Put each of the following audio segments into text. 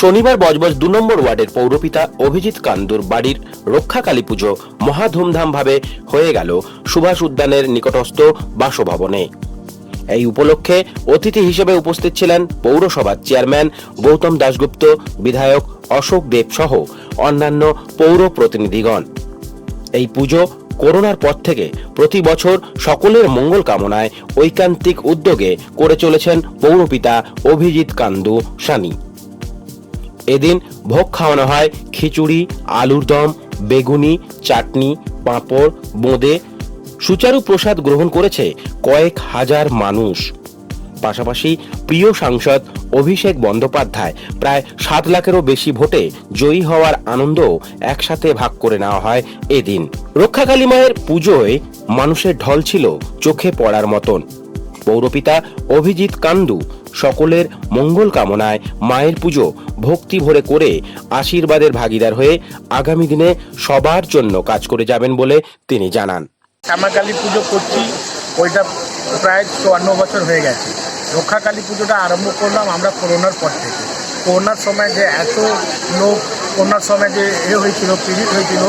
শনিবার বজবজ দু নম্বর ওয়ার্ডের পৌরপিতা অভিজিৎ কান্দুর বাড়ির রক্ষাকালী পুজো মহা ধুমধামভাবে হয়ে গেল সুভাষ উদ্যানের নিকটস্থ বাসভবনে। এই উপলক্ষে অতিথি হিসেবে উপস্থিত ছিলেন পৌরসভার চেয়ারম্যান গৌতম দাশগুপ্ত, বিধায়ক অশোক দেব সহ অন্যান্য পৌর প্রতিনিধিগণ। এই পুজো করোনার পর থেকে প্রতি বছর সকলের মঙ্গল কামনায় ঐকান্তিক উদ্যোগে করে চলেছেন পৌরপিতা অভিজিৎ কান্দু সানি। এদিন ভোগ খাওয়ানো হয় খিচুড়ি, আলুর দম, বেগুনি, চাটনি, পাঁপড়, বোঁদে। সুচারু প্রসাদ গ্রহণ করেছে কয়েক হাজার মানুষ। পাশাপাশি প্রিয় সাংসদ অভিষেক বন্দ্যোপাধ্যায় প্রায় সাত লাখেরও বেশি ভোটে জয়ী হওয়ার আনন্দ একসাথে ভাগ করে নেওয়া হয় এদিন। রক্ষাকালী মায়ের পুজোয় মানুষের ঢল ছিল চোখে পড়ার মতন। পৌরপিতা অভিজিৎ কান্দু সকলের মঙ্গল কামনায় মায়ের পুজো ভক্তি ভরে করে আশীর্বাদের ভাগিদার হয়ে আগামী দিনে সবার জন্য কাজ করে যাবেন বলে তিনি জানান। শ্যামাকালী পুজো করছি, ওইটা প্রায় চুয়ান্ন বছর হয়ে গেছে। রক্ষাকালী পুজোটা আরম্ভ করলাম আমরা করোনার পর থেকে। করোনার সময় যে এত লোক করোনার সময় যে এ হয়েছিল, পীড়িত হয়েছিল,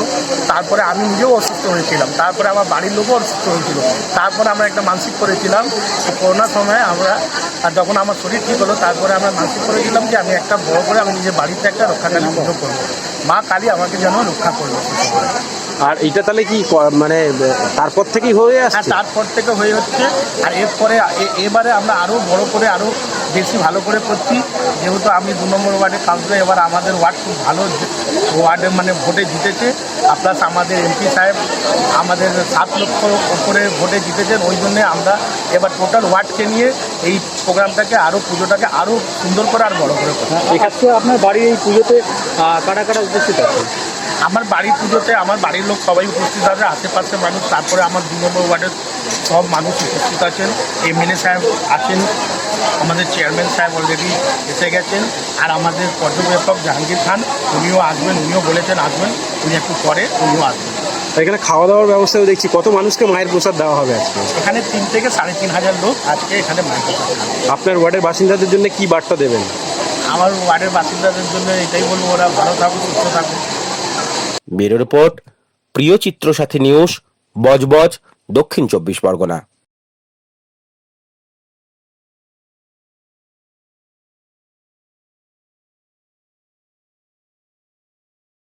তারপরে আমি নিজেও অসুস্থ হয়েছিলাম। তারপরে আমার বাড়ির লোকও অসুস্থ হয়েছিল। তারপরে আমরা একটা মানসিক করেছিলাম করোনার সময় আমরা, আর যখন আমার শরীর ঠিক হলো, তারপরে আমরা মানসিক করেছিলাম যে আমি একটা বড় করে আমি নিজের বাড়িতে একটা রক্ষাকালী পুজো করব। মা কালী আমাকে যেন রক্ষা করব। আর এটা তাহলে কি মানে তারপর থেকেই হয়ে হ্যাঁ আসছে? তারপর থেকে হয়ে হচ্ছে। আর এরপরে এ- এবারে আমরা আরও বড় করে আরও বেশি ভালো করে করছি। যেহেতু আমি দু নম্বর ওয়ার্ডের কাউন্সিলর এবার আমাদের ওয়ার্ড খুব ভালো ওয়ার্ডে মানে ভোটে জিতেছে। প্লাস আমাদের এমপি সাহেব আমাদের সাত লক্ষ উপরে ভোটে জিতেছেন। ওই জন্যে আমরা এবার টোটাল ওয়ার্ডকে নিয়ে এই প্রোগ্রামটাকে আরও পুজোটাকে আরও সুন্দর করে আর বড় করে করছি। এক্ষেত্রে আপনার বাড়ির এই পুজোতে কারা কারা উপস্থিত আছে? আমার বাড়ির পুজোতে আমার বাড়ির লোক সবাই উপস্থিত আছে আশেপাশে মানুষ তারপরে আমার দু নম্বর ওয়ার্ডের সব মানুষ উপস্থিত আছেন। এমএলএ সাহেব আছেন আমাদের চেয়ারম্যান সাহেব অলরেডি এসে গেছেন আর আমাদের পর্যবেক্ষক জাহাঙ্গীর খান উনিও আসবেন উনিও বলেছেন আসবেন উনি একটু পরে উনিও আসবেন। এখানে খাওয়া দাওয়ার ব্যবস্থাও দেখছি কত মানুষকে মায়ের প্রসাদ দেওয়া হবে আজকে? এখানে তিন থেকে সাড়ে তিন হাজার লোক আজকে এখানে মাইক আপনার ওয়ার্ডের বাসিন্দাদের জন্য কি বার্তা দেবেন? আমার ওয়ার্ডের বাসিন্দাদের জন্য এটাই বলব ওরা ভালো থাকুক সুস্থ থাকুক। ব্যুরো রিপোর্ট প্রিয় চিত্র সাথী নিউজ বজবজ দক্ষিণ চব্বিশ পরগনা।